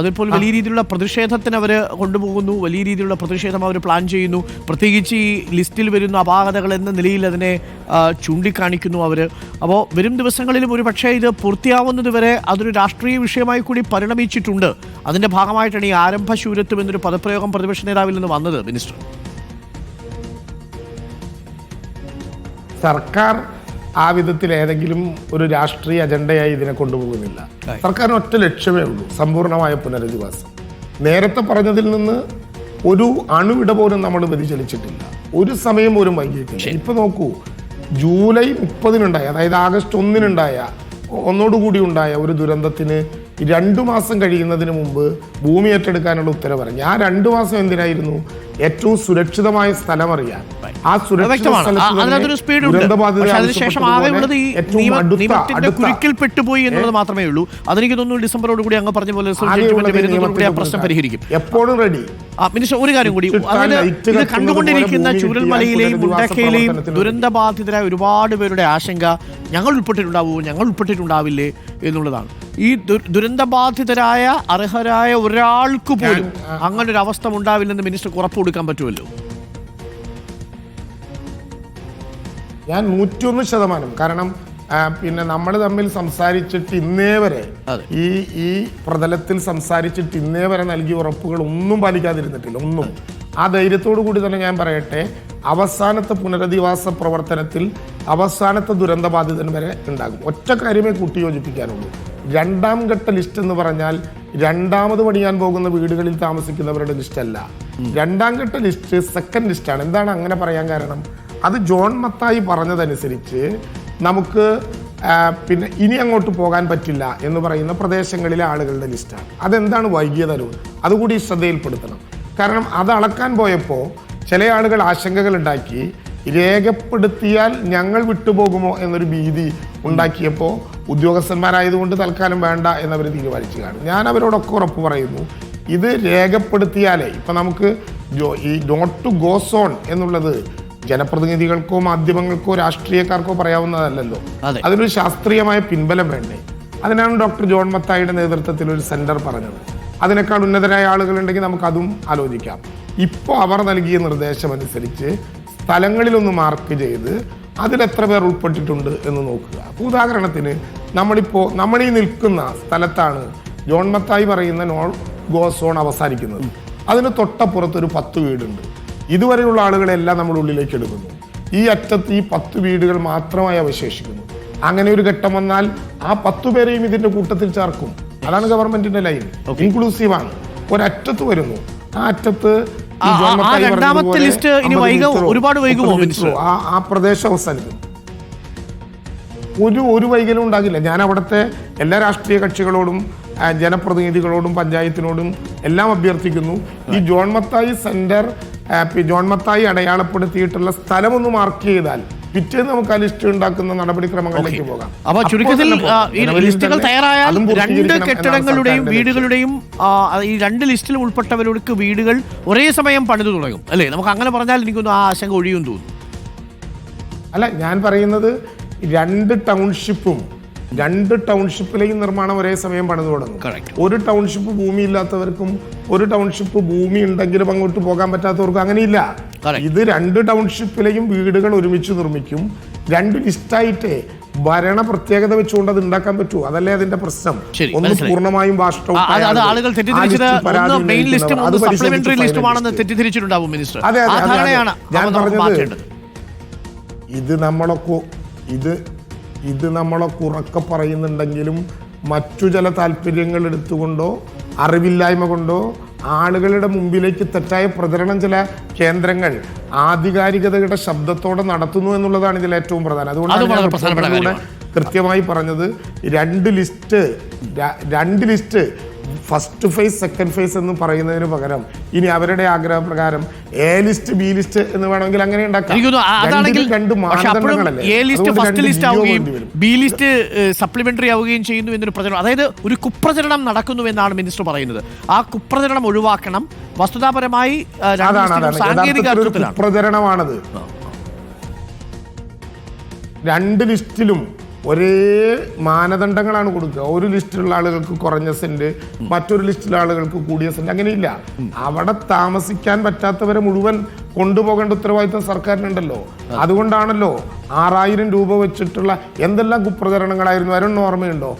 അതിപ്പോൾ വലിയ രീതിയിലുള്ള പ്രതിഷേധത്തിന് അവർ കൊണ്ടുപോകുന്നു. വലിയ രീതിയിലുള്ള പ്രതിഷേധം അവർ പ്ലാൻ ചെയ്യുന്നു. പ്രത്യേകിച്ച് ഈ ലിസ്റ്റിൽ വരുന്ന അപാകതകൾ എന്ന നിലയിൽ അതിനെ ചൂണ്ടിക്കാണിക്കുന്നു അവർ അപ്പോൾ വരും ദിവസങ്ങളിലും ഒരു പക്ഷേ ഇത് പൂർത്തിയാവുന്നതുവരെ അതൊരു രാഷ്ട്രീയ വിഷയമായി കൂടി പരിണമിച്ചിട്ടുണ്ട്. അതിന്റെ ഭാഗമായിട്ടാണ് ഈ ആരംഭ ശൂരത്വം എന്നൊരു പദപ്രയോഗം പ്രതിപക്ഷ നേതാവിൽ നിന്ന് വന്നത് മിനിസ്റ്റർ. സർക്കാർ ആ വിധത്തിൽ ഏതെങ്കിലും ഒരു രാഷ്ട്രീയ അജണ്ടയായി ഇതിനെ കൊണ്ടുപോകുന്നില്ല. സർക്കാരിന് ഒറ്റ ലക്ഷ്യമേ ഉള്ളൂ സമ്പൂർണമായ പുനരധിവാസം. നേരത്തെ പറഞ്ഞതിൽ നിന്ന് ഒരു അണുവിട പോലും നമ്മൾ വ്യതിചലിച്ചിട്ടില്ല. ഒരു സമയം പോലും വൈകിയിട്ടില്ല. ഇപ്പൊ നോക്കൂ ജൂലൈ മുപ്പതിനുണ്ടായ അതായത് ആഗസ്റ്റ് ഒന്നിനുണ്ടായ ഒന്നോടുകൂടി ഉണ്ടായ ഒരു ദുരന്തത്തിന് രണ്ടു മാസം കഴിയുന്നതിന് മുമ്പ് ഭൂമി ഏറ്റെടുക്കാനുള്ള ഉത്തരവ് പറഞ്ഞു. ആ രണ്ടു മാസം എന്തിനായിരുന്നു? ഏറ്റവും സുരക്ഷിതമായ സ്ഥലം അറിയാൻ ആ പെട്ടുപോയി എന്നുള്ളത് മാത്രമേ ഉള്ളൂ. അതെനിക്ക് തോന്നുന്നു ഡിസംബറോട് കൂടി അങ്ങ് പറഞ്ഞ പോലെ പ്രശ്നം പരിഹരിക്കും. എപ്പോഴും റെഡി മിനിസ്റ്റർ ഒരു കാര്യം കൂടി. ഇത് കണ്ടുകൊണ്ടിരിക്കുന്ന ചൂരൽമലയിലെയും മുണ്ടക്കയിലെയും ദുരന്തബാധിതരായ ഒരുപാട് പേരുടെ ആശങ്ക ഞങ്ങൾ ഉൾപ്പെട്ടിട്ടുണ്ടാവുമോ ഞങ്ങൾ ഉൾപ്പെട്ടിട്ടുണ്ടാവില്ലേ എന്നുള്ളതാണ്. ഈ ദുര- ദുരന്തബാധിതരായ അർഹരായ ഒരാൾക്ക് പോലും അങ്ങനെ ഒരു അവസ്ഥ ഉണ്ടാവില്ലെന്ന് മിനിസ്റ്റർ ഉറപ്പ് കൊടുക്കാൻ പറ്റുമല്ലോ? ഞാൻ നൂറ്റൊന്ന് ശതമാനം. കാരണം പിന്നെ നമ്മൾ തമ്മിൽ സംസാരിച്ചിട്ട് ഇന്നേ വരെ ഈ ഈ പ്രതലത്തിൽ സംസാരിച്ചിട്ട് ഇന്നേ വരെ നൽകിയ ഉറപ്പുകൾ ഒന്നും പാലിക്കാതിരുന്നിട്ടില്ല. ഒന്നും. ആ ധൈര്യത്തോടു കൂടി തന്നെ ഞാൻ പറയട്ടെ അവസാനത്തെ പുനരധിവാസ പ്രവർത്തനത്തിൽ അവസാനത്തെ ദുരന്തബാധിതൻ വരെ ഉണ്ടാകും. ഒറ്റ കാര്യമേ കൂട്ടിയോജിപ്പിക്കാനുള്ളൂ. രണ്ടാം ഘട്ട ലിസ്റ്റ് എന്ന് പറഞ്ഞാൽ രണ്ടാമത് പണിയാൻ പോകുന്ന വീടുകളിൽ താമസിക്കുന്നവരുടെ ലിസ്റ്റ് അല്ല രണ്ടാം ഘട്ട ലിസ്റ്റ് സെക്കൻഡ് ലിസ്റ്റാണ് എന്താണ് അങ്ങനെ പറയാൻ കാരണം? അത് ജോൺ മത്തായി പറഞ്ഞതനുസരിച്ച് നമുക്ക് പിന്നെ ഇനി അങ്ങോട്ട് പോകാൻ പറ്റില്ല എന്ന് പറയുന്ന പ്രദേശങ്ങളിലെ ആളുകളുടെ ലിസ്റ്റാണ്. അതെന്താണ് വൈകിയതരവ് അതുകൂടി ശ്രദ്ധയിൽപ്പെടുത്തണം. കാരണം അത് അളക്കാൻ പോയപ്പോൾ ചില ആളുകൾ ആശങ്കകൾ ഉണ്ടാക്കി രേഖപ്പെടുത്തിയാൽ ഞങ്ങൾ വിട്ടുപോകുമോ എന്നൊരു ഭീതി ഉണ്ടാക്കിയപ്പോൾ ഉദ്യോഗസ്ഥന്മാരായതുകൊണ്ട് തൽക്കാലം വേണ്ട എന്നവർ തീരുമാനിച്ചു കാണും ഞാൻ അവരോടൊക്കെ ഉറപ്പ് പറയുന്നു ഇത് രേഖപ്പെടുത്തിയാലേ ഇപ്പം നമുക്ക് ഈ നോട്ട് ടു ഗോ സോൺ എന്നുള്ളത് ജനപ്രതിനിധികൾക്കോ മാധ്യമങ്ങൾക്കോ രാഷ്ട്രീയക്കാർക്കോ പറയാവുന്നതല്ലല്ലോ. അതെ. അതിനൊരു ശാസ്ത്രീയമായ പിൻബലം വേണ്ടേ? അതിനാണ് ഡോക്ടർ ജോൺ മത്തായിയുടെ നേതൃത്വത്തിൽ ഒരു സെന്റർ പറഞ്ഞത്. അതിനേക്കാൾ ഉന്നതരായ ആളുകളുണ്ടെങ്കിൽ നമുക്ക് അതും ആലോചിക്കാം. ഇപ്പോൾ അവർ നൽകിയ നിർദ്ദേശം അനുസരിച്ച് സ്ഥലങ്ങളിലൊന്ന് മാർക്ക് ചെയ്ത് അതിലെത്ര പേർ ഉൾപ്പെട്ടിട്ടുണ്ട് എന്ന് നോക്കുക. അപ്പോൾ ഉദാഹരണത്തിന് നമ്മളിപ്പോൾ നമ്മളീ നിൽക്കുന്ന സ്ഥലത്താണ് ജോൺ മത്തായി പറയുന്ന നോൺ ഗോ സോൺ അവസാനിക്കുന്നത്. അതിന് തൊട്ടപ്പുറത്ത് ഒരു പത്ത് വീടുണ്ട്. ഇതുവരെയുള്ള ആളുകളെല്ലാം നമ്മൾ ഉള്ളിലേക്ക് എടുക്കുന്നു. ഈ അറ്റത്ത് ഈ പത്ത് വീടുകൾ മാത്രമായി അവശേഷിക്കുന്നു. അങ്ങനെ ഒരു ഘട്ടം വന്നാൽ ആ പത്തു പേരെയും ഇതിന്റെ കൂട്ടത്തിൽ ചേർക്കും. അതാണ് ഗവൺമെന്റിന്റെ ലൈൻ. ഇൻക്ലൂസീവ് ആണ് ഒരറ്റത്ത് വരുന്നു. ആ അറ്റത്ത് രണ്ടാമത്തെ ലിസ്റ്റ് ഇനി 50 ഒരുപാട് വൈകുമോ? ആ പ്രദേശം അവസാനിക്കും. ഒരു ഒരു വൈകലും ഉണ്ടാകില്ല. ഞാൻ അവിടുത്തെ എല്ലാ രാഷ്ട്രീയ കക്ഷികളോടും ജനപ്രതിനിധികളോടും പഞ്ചായത്തിനോടും എല്ലാം അഭ്യർത്ഥിക്കുന്നു. ഈ John Mathai centre John Mathai അടയാളപ്പെടുത്തിയിട്ടുള്ള സ്ഥലമൊന്ന് മാർക്ക് ചെയ്താൽ പിറ്റേന്ന് നമുക്ക് ആ ലിസ്റ്റ് ഉണ്ടാക്കുന്ന നടപടിക്രമങ്ങളിലേക്ക് പോകാം. അപ്പൊ ചുരുക്കത്തിൽ തന്നെ ലിസ്റ്റുകൾ തയ്യാറായാൽ രണ്ട് കെട്ടിടങ്ങളുടെയും വീടുകളുടെയും ഈ രണ്ട് ലിസ്റ്റിൽ ഉൾപ്പെട്ടവർക്ക് വീടുകൾ ഒരേ സമയം പണിതു തുടങ്ങും. അല്ലേ? നമുക്ക് അങ്ങനെ പറഞ്ഞാൽ എനിക്കൊന്നും ആ ആശങ്ക ഒഴിയും തോന്നുന്നു. അല്ല ഞാൻ പറയുന്നത് രണ്ട് ടൗൺഷിപ്പും രണ്ട് ടൗൺഷിപ്പിലെയും നിർമ്മാണം ഒരേ സമയം പണിതു തുടങ്ങും. ഒരു ടൗൺഷിപ്പ് ഭൂമി ഇല്ലാത്തവർക്കും ഒരു ടൗൺഷിപ്പ് ഭൂമി ഉണ്ടെങ്കിലും അങ്ങോട്ട് പോകാൻ പറ്റാത്തവർക്കും അങ്ങനെയില്ല. ഇത് രണ്ട് ടൗൺഷിപ്പിലെയും വീടുകൾ ഒരുമിച്ച് നിർമ്മിക്കും. രണ്ട് ലിസ്റ്റായിട്ട് ഭരണ പ്രത്യേകത വെച്ചുകൊണ്ട് അത് ഉണ്ടാക്കാൻ പറ്റൂ. അതല്ലേ അതിന്റെ പ്രശ്നം. ഒന്ന്. പൂർണമായും ആളുകൾ തെറ്റിദ്ധരിച്ചിട്ടുണ്ടാവും മിനിസ്റ്റർ. അതെ, അതെ. ഞാൻ പറഞ്ഞത് ഇത് നമ്മളൊക്കെ ഇത് ഇത് നമ്മളൊക്കെ ഉറക്കെ പറയുന്നുണ്ടെങ്കിലും മറ്റു ചില താല്പര്യങ്ങൾ എടുത്തുകൊണ്ടോ അറിവില്ലായ്മ കൊണ്ടോ ആളുകളുടെ മുമ്പിലേക്ക് തെറ്റായ പ്രചരണം ചില കേന്ദ്രങ്ങൾ ആധികാരികതയുടെ ശബ്ദത്തോടെ നടത്തുന്നു എന്നുള്ളതാണ് ഇതിൽ ഏറ്റവും പ്രധാനം അത് അതുകൊണ്ടാണ്. കൃത്യമായി പറഞ്ഞത് രണ്ട് ലിസ്റ്റ് രണ്ട് list first phase second phase എന്ന് പറയുന്നതിന് പകരം ഇനി അവരുടെ ആഗ്രഹപ്രകാരം എ ലിസ്റ്റ് ബി ലിസ്റ്റ് എന്ന് വേണമെങ്കിൽ അങ്ങനെ സപ്ലിമെന്ററി ആവുകയും ചെയ്യുന്നു എന്നൊരു പ്രചരണം. അതായത് ഒരു കുപ്രചരണം നടക്കുന്നു എന്നാണ് മിനിസ്റ്റർ പറയുന്നത്. ആ കുപ്രചരണം ഒഴിവാക്കണം. വസ്തുതാപരമായി സാങ്കേതിക കുപ്രചരണമാണത്. രണ്ട് ലിസ്റ്റിലും ഒരേ മാനദണ്ഡങ്ങളാണ് കൊടുക്കുക. ഒരു ലിസ്റ്റിലുള്ള ആളുകൾക്ക് കുറഞ്ഞ സെന്റ് മറ്റൊരു ലിസ്റ്റിലുള്ള ആളുകൾക്ക് കൂടിയ സെന്റ് അങ്ങനെയില്ല. അവിടെ താമസിക്കാൻ പറ്റാത്തവരെ മുഴുവൻ കൊണ്ടുപോകേണ്ട ഉത്തരവാദിത്തം സർക്കാരിനുണ്ടല്ലോ. അതുകൊണ്ടാണല്ലോ ആറായിരം രൂപ വെച്ചിട്ടുള്ള എന്തെല്ലാം കുപ്രചരണങ്ങളായിരുന്നു? അരുൺ ഓർമ്മയുണ്ടോ?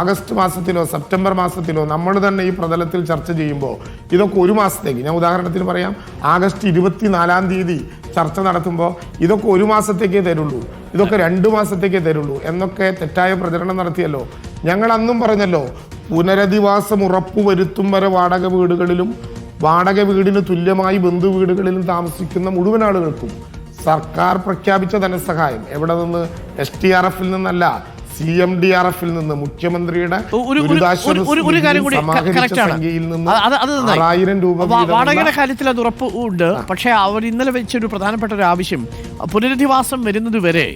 ആഗസ്റ്റ് മാസത്തിലോ സെപ്റ്റംബർ മാസത്തിലോ നമ്മൾ തന്നെ ഈ പ്രതലത്തിൽ ചർച്ച ചെയ്യുമ്പോൾ ഇതൊക്കെ ഒരു മാസത്തേക്ക്. ഞാൻ ഉദാഹരണത്തിന് പറയാം. ആഗസ്റ്റ് ഇരുപത്തിനാലാം തീയതി ചർച്ച നടത്തുമ്പോൾ ഇതൊക്കെ ഒരു മാസത്തേക്കേ തരുള്ളൂ. ഇതൊക്കെ രണ്ട് മാസത്തേക്കേ തരുള്ളൂ. എന്നൊക്കെ തെറ്റായ പ്രചരണം നടത്തിയല്ലോ. ഞങ്ങൾ അന്നും പറഞ്ഞല്ലോ പുനരധിവാസം ഉറപ്പുവരുത്തും വരെ വാടക വീടുകളിലും വാടക വീടിന് തുല്യമായി ബന്ധു വീടുകളിലും താമസിക്കുന്ന മുഴുവൻ ആളുകൾക്കും സർക്കാർ പ്രഖ്യാപിച്ച ധനസഹായം എവിടെ നിന്ന്? എസ് ടി ആർ എഫിൽ നിന്നല്ല സി എം ഡി ആർ എഫിൽ നിന്ന് മുഖ്യമന്ത്രിയുടെ. ആറായിരം രൂപ വാടകയുടെ കാര്യത്തിൽ അത് ഉറപ്പ് ഉണ്ട്. പക്ഷേ അവർ ഇന്നലെ വെച്ച ഒരു പ്രധാനപ്പെട്ട ഒരു ആവശ്യം. പുനരധിവാസം വരുന്നത് വരെ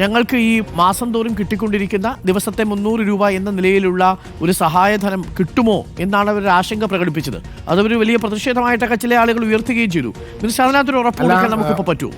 ഞങ്ങൾക്ക് ഈ മാസം തോറും കിട്ടിക്കൊണ്ടിരിക്കുന്ന ദിവസത്തെ മുന്നൂറ് രൂപ എന്ന നിലയിലുള്ള ഒരു സഹായധനം കിട്ടുമോ എന്നാണ് അവർ ആശങ്ക പ്രകടിപ്പിച്ചത്. അതൊരു വലിയ പ്രതിഷേധമായിട്ടൊക്കെ ചില ആളുകൾ ഉയർത്തുകയും ചെയ്തു. മിനിസ്റ്റർ അതിനകത്തൊരു ഉറപ്പ് കൊടുക്കാൻ നമുക്കിപ്പോൾ പറ്റുമോ?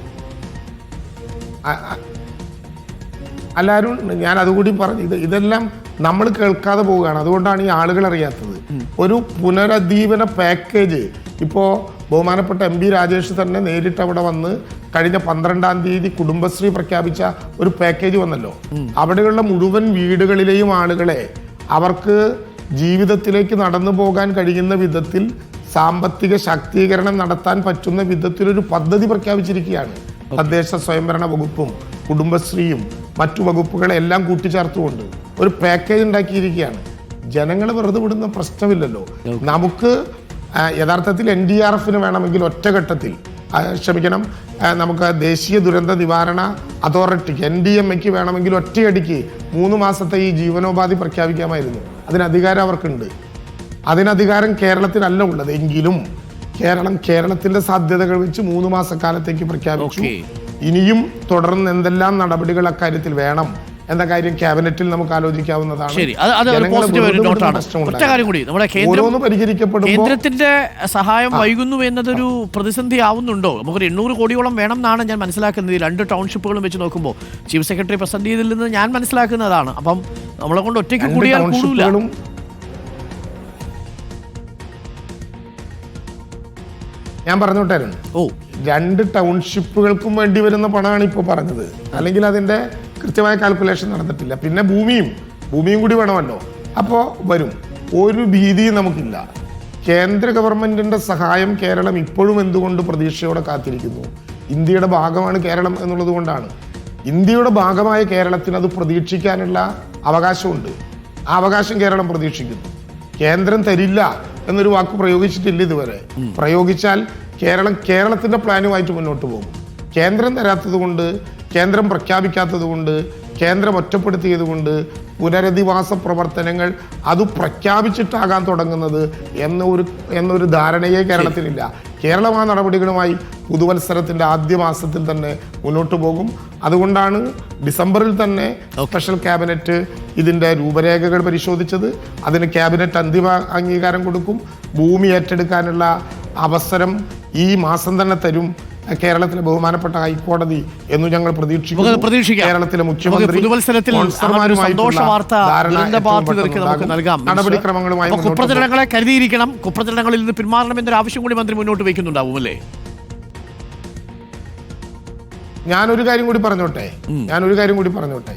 എല്ലാവരും ഞാൻ അതുകൂടി പറഞ്ഞു. ഇത് ഇതെല്ലാം നമ്മൾ കേൾക്കാതെ പോവുകയാണ്. അതുകൊണ്ടാണ് ഈ ആളുകൾ അറിയാത്തത്. ഒരു പുനരധീവന പാക്കേജ് ഇപ്പോൾ ബഹുമാനപ്പെട്ട എം പി രാജേഷ് തന്നെ നേരിട്ട് അവിടെ വന്ന് കഴിഞ്ഞ പന്ത്രണ്ടാം തീയതി കുടുംബശ്രീ പ്രഖ്യാപിച്ച ഒരു പാക്കേജ് വന്നല്ലോ. അവിടെയുള്ള മുഴുവൻ വീടുകളിലെയും ആളുകളെ അവർക്ക് ജീവിതത്തിലേക്ക് നടന്നു പോകാൻ കഴിയുന്ന വിധത്തിൽ സാമ്പത്തിക ശാക്തീകരണം നടത്താൻ പറ്റുന്ന വിധത്തിലൊരു പദ്ധതി പ്രഖ്യാപിച്ചിരിക്കുകയാണ്. തദ്ദേശ സ്വയംഭരണ വകുപ്പും കുടുംബശ്രീയും. മറ്റു വകുപ്പുകളെ എല്ലാം കൂട്ടിച്ചേർത്തുകൊണ്ട് ഒരു പാക്കേജ് ഉണ്ടാക്കിയിരിക്കുകയാണ്. ജനങ്ങൾ വെറുതെ വിടുന്ന പ്രശ്നമില്ലല്ലോ. നമുക്ക് യഥാർത്ഥത്തിൽ എൻ ഡി ആർ എഫിന് വേണമെങ്കിൽ ഒറ്റഘട്ടത്തിൽ ക്ഷമിക്കണം നമുക്ക് ദേശീയ ദുരന്ത നിവാരണ അതോറിറ്റിക്ക് എൻ ഡി എം എക്ക് വേണമെങ്കിൽ ഒറ്റയടിക്ക് മൂന്ന് മാസത്തെ ഈ ജീവനോപാധി പ്രഖ്യാപിക്കാമായിരുന്നു. അതിനധികാരം അവർക്കുണ്ട്. അതിനധികാരം കേരളത്തിനല്ല ഉള്ളത്. എങ്കിലും കേരളം കേരളത്തിന്റെ സാധ്യതകൾ വെച്ച് മൂന്ന് മാസക്കാലത്തേക്ക് പ്രഖ്യാപിച്ചു. ഇനിയും തുടർന്ന് എന്തെല്ലാം നടപടികൾ അക്കാര്യത്തിൽ വേണം എന്ന കാര്യം ക്യാബിനറ്റിൽ നമുക്ക് ആലോചിക്കാവുന്നതാണ്. കേന്ദ്രത്തിന്റെ സഹായം വൈകുന്നു എന്നതൊരു പ്രതിസന്ധി ആവുന്നുണ്ടോ? നമുക്കൊരു എണ്ണൂറ് കോടിയോളം വേണം എന്നാണ് ഞാൻ മനസ്സിലാക്കുന്നത് രണ്ട് ടൗൺഷിപ്പുകളും വെച്ച് നോക്കുമ്പോൾ. ചീഫ് സെക്രട്ടറി പ്രസന്റ് ചെയ്തതിൽ നിന്ന് ഞാൻ മനസ്സിലാക്കുന്നതാണ്. അപ്പം നമ്മളെ കൊണ്ട് ഒറ്റയ്ക്ക് കൂടിയാൽ കൂടൂല. ഞാൻ പറഞ്ഞോട്ടായിരുന്നു. ഓ. രണ്ട് ടൗൺഷിപ്പുകൾക്കും വേണ്ടി വരുന്ന പണമാണ് ഇപ്പോൾ പറഞ്ഞത്. അല്ലെങ്കിൽ അതിന്റെ കൃത്യമായ കാൽക്കുലേഷൻ നടന്നിട്ടില്ല. പിന്നെ ഭൂമിയും ഭൂമിയും കൂടി വേണമല്ലോ. അപ്പോൾ വരും. ഒരു ഭീതിയും നമുക്കില്ല. കേന്ദ്ര ഗവൺമെന്റിന്റെ സഹായം കേരളം ഇപ്പോഴും എന്തുകൊണ്ട് പ്രതീക്ഷയോടെ കാത്തിരിക്കുന്നു? ഇന്ത്യയുടെ ഭാഗമാണ് കേരളം എന്നുള്ളത് കൊണ്ടാണ്. ഇന്ത്യയുടെ ഭാഗമായ കേരളത്തിന് അത് പ്രതീക്ഷിക്കാനുള്ള അവകാശമുണ്ട്. ആ അവകാശം കേരളം പ്രതീക്ഷിക്കുന്നു. കേന്ദ്രം തരില്ല. എന്നൊരു വാക്ക് പ്രയോഗിച്ചിട്ടില്ല ഇതുവരെ. പ്രയോഗിച്ചാൽ കേരളം കേരളത്തിന്റെ പ്ലാനുമായിട്ട് മുന്നോട്ട് പോകും. കേന്ദ്രം തരാത്തത് കൊണ്ട് കേന്ദ്രം പ്രഖ്യാപിക്കാത്തത് കൊണ്ട് കേന്ദ്രം ഒറ്റപ്പെടുത്തിയത് കൊണ്ട് പുനരധിവാസ പ്രവർത്തനങ്ങൾ അത് പ്രഖ്യാപിച്ചിട്ടാകാൻ തുടങ്ങുന്നത് എന്നൊരു എന്നൊരു ധാരണയെ കേരളത്തിലില്ല. കേരളം ആ നടപടികളുമായി പുതുവത്സരത്തിന്റെ ആദ്യ മാസത്തിൽ തന്നെ മുന്നോട്ട് പോകും. അതുകൊണ്ടാണ് ഡിസംബറിൽ തന്നെ സ്പെഷ്യൽ ക്യാബിനറ്റ് ഇതിന്റെ രൂപരേഖകൾ പരിശോധിച്ചത്. അതിന് ക്യാബിനറ്റ് അന്തിമ അംഗീകാരം കൊടുക്കും. ഭൂമി ഏറ്റെടുക്കാനുള്ള അവസരം ഈ മാസം തന്നെ തരും. കേരളത്തിലെ ബഹുമാനപ്പെട്ട ഹൈക്കോടതി എന്ന് ഞങ്ങൾ പ്രതീക്ഷിക്കുന്നു. പ്രതീക്ഷിക്കാം. കേരളത്തിലെ മുഖ്യമന്ത്രി നടപടിക്രമങ്ങളുമായി. കുപ്രചരണങ്ങളെ കരുതിയിരിക്കണം. കുപ്രചരണങ്ങളിൽ നിന്ന് പിന്മാറണം എന്നൊരു ആവശ്യം കൂടി മന്ത്രി മുന്നോട്ട് വയ്ക്കുന്നുണ്ടാവും അല്ലേ? ഞാനൊരു കാര്യം കൂടി പറഞ്ഞോട്ടെ. ഞാനൊരു കാര്യം കൂടി പറഞ്ഞോട്ടെ.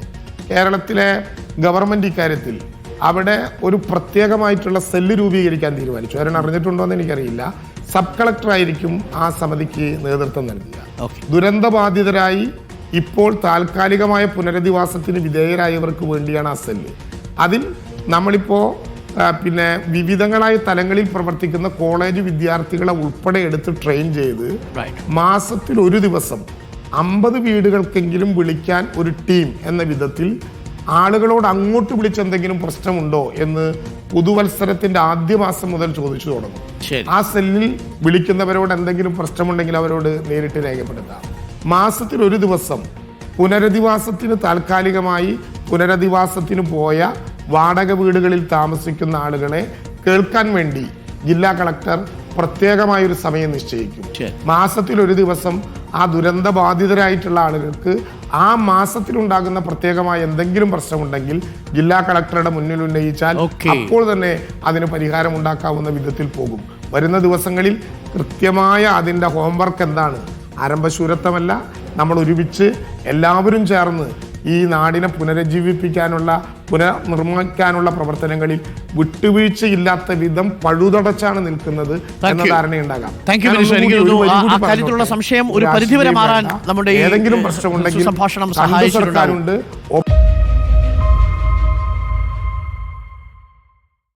കേരളത്തിലെ ഗവൺമെന്റ് ഇക്കാര്യത്തിൽ അവിടെ ഒരു പ്രത്യേകമായിട്ടുള്ള സെല്ല് രൂപീകരിക്കാൻ തീരുമാനിച്ചു. അവരെ അറിഞ്ഞിട്ടുണ്ടോ എന്ന് എനിക്കറിയില്ല. സബ് കളക്ടറായിരിക്കും ആ സമിതിക്ക് നേതൃത്വം നൽകുക. ദുരന്തബാധിതരായി ഇപ്പോൾ താൽക്കാലികമായ പുനരധിവാസത്തിന് വിധേയരായവർക്ക് വേണ്ടിയാണ് ആ സെല്ല്. അതിൽ നമ്മളിപ്പോൾ പിന്നെ വിവിധങ്ങളായ തലങ്ങളിൽ പ്രവർത്തിക്കുന്ന കോളേജ് വിദ്യാർത്ഥികളെ ഉൾപ്പെടെ എടുത്ത് ട്രെയിൻ ചെയ്ത് മാസത്തിൽ ഒരു ദിവസം അമ്പത് വീടുകൾക്കെങ്കിലും വിളിക്കാൻ ഒരു ടീം എന്ന വിധത്തിൽ ആളുകളോട് അങ്ങോട്ട് വിളിച്ച് എന്തെങ്കിലും പ്രശ്നമുണ്ടോ എന്ന് പുതുവത്സരത്തിന്റെ ആദ്യ മാസം മുതൽ ചോദിച്ചു തുടങ്ങും. ആ സെല്ലിൽ വിളിക്കുന്നവരോട് എന്തെങ്കിലും പ്രശ്നമുണ്ടെങ്കിൽ അവരോട് നേരിട്ട് രേഖപ്പെടുത്താം. മാസത്തിൽ ഒരു ദിവസം പുനരധിവാസത്തിന് താൽക്കാലികമായി പുനരധിവാസത്തിന് പോയ വാടക വീടുകളിൽ താമസിക്കുന്ന ആളുകളെ കേൾക്കാൻ വേണ്ടി ജില്ലാ കളക്ടർ പ്രത്യേകമായ ഒരു സമയം നിശ്ചയിക്കും. മാസത്തിൽ ഒരു ദിവസം ആ ദുരന്ത ബാധിതരായിട്ടുള്ള ആളുകൾക്ക് ആ മാസത്തിലുണ്ടാകുന്ന പ്രത്യേകമായ എന്തെങ്കിലും പ്രശ്നമുണ്ടെങ്കിൽ ജില്ലാ കളക്ടറുടെ മുന്നിൽ ഉന്നയിച്ചാൽ അപ്പോൾ തന്നെ അതിന് പരിഹാരം ഉണ്ടാക്കാവുന്ന വിധത്തിൽ പോകും. വരുന്ന ദിവസങ്ങളിൽ കൃത്യമായ അതിന്റെ ഹോംവർക്ക് എന്താണ്? ആരംഭശൂരത്വമല്ല. നമ്മൾ ഒരുമിച്ച് എല്ലാവരും ചേർന്ന് ഈ നാടിനെ പുനരുജ്ജീവിപ്പിക്കാനുള്ള പുനർനിർമ്മിക്കാനുള്ള പ്രവർത്തനങ്ങളിൽ വിട്ടുവീഴ്ചയില്ലാത്ത വിധം പഴുതടച്ചാണ് നിൽക്കുന്നത് എന്ന. ധാരണയുണ്ടാകാം. സംശയം ഒരു പരിധിവരെ മാറാൻ നമ്മുടെ ഏതെങ്കിലും പ്രശ്നമുണ്ടെങ്കിൽ സംഭാഷണം സർക്കാരുണ്ട്